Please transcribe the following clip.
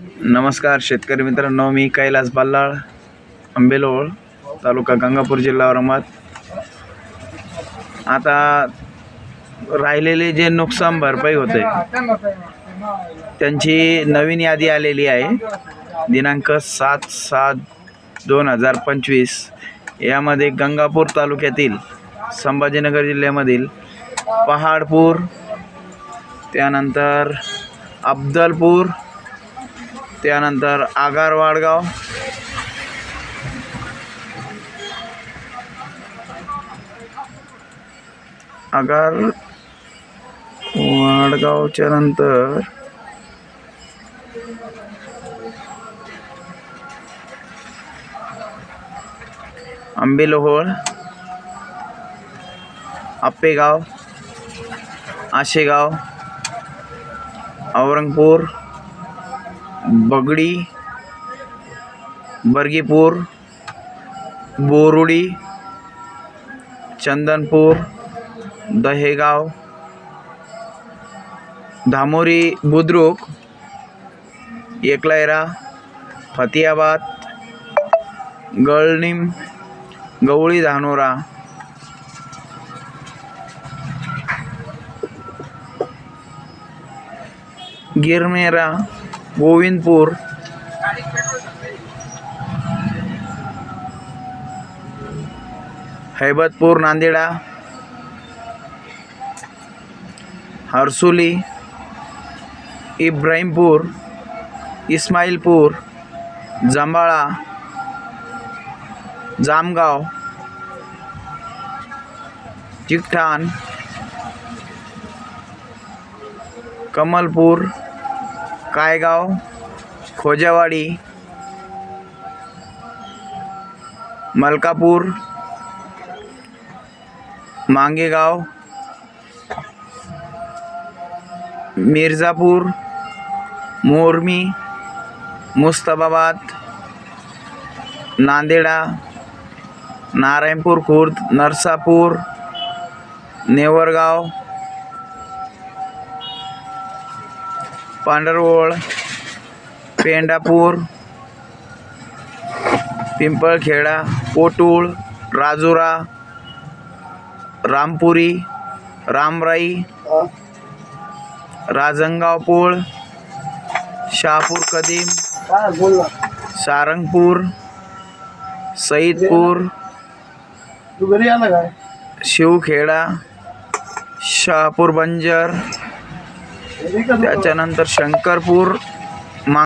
नमस्कार शेतकरी मित्रांनो मी कैलास बल्लाळ आंबेलोळ तालुका गंगापूर जिल्हा औरंगाबाद. आता राहिलेले जे नुकसान भरपाई होते त्यांची नवीन यादी आलेली आहे. दिनांक सात सात दोन हजार पंचवीस यामध्ये गंगापूर तालुक्यातील संभाजीनगर जिल्ह्यामधील पहाडपूर त्यानंतर अब्दलपूर त्यानंतर आगार वाडगाव आगार वाडगावच्या नंतर आंबेलोहोळ आप्पेगाव आशेगाव औरंगपूर बगडी बर्गीपूर बोरुडी चंदनपूर दहेगाव धामोरी बुद्रुक एकलायरा फतियाबाद गळणीम गवळी धानोरा. गिरमेरा गोविंदपूर. हैबतपूर नांदेडा. हर्सुली. इब्राहिमपूर. इस्माईलपूर. जांबाळा जामगाव. चिकठाण. कमलपूर. कायगाव खोजावाडी मलकापूर मांगेगाव मिर्झापूर मोरमी मुस्ताबाद नांदेडा नारायणपूर खुर्द नरसापूर नेवरगाव पांढरवळ पेंडापूर पिंपळखेडा पोटूळ राजुरा रामपुरी रामराई राजंगावपोळ शहापूर कदीम सारंगपूर सईदपूर शिवखेडा शहापूर बंजर? त्याच्यानंतर शंकरपूर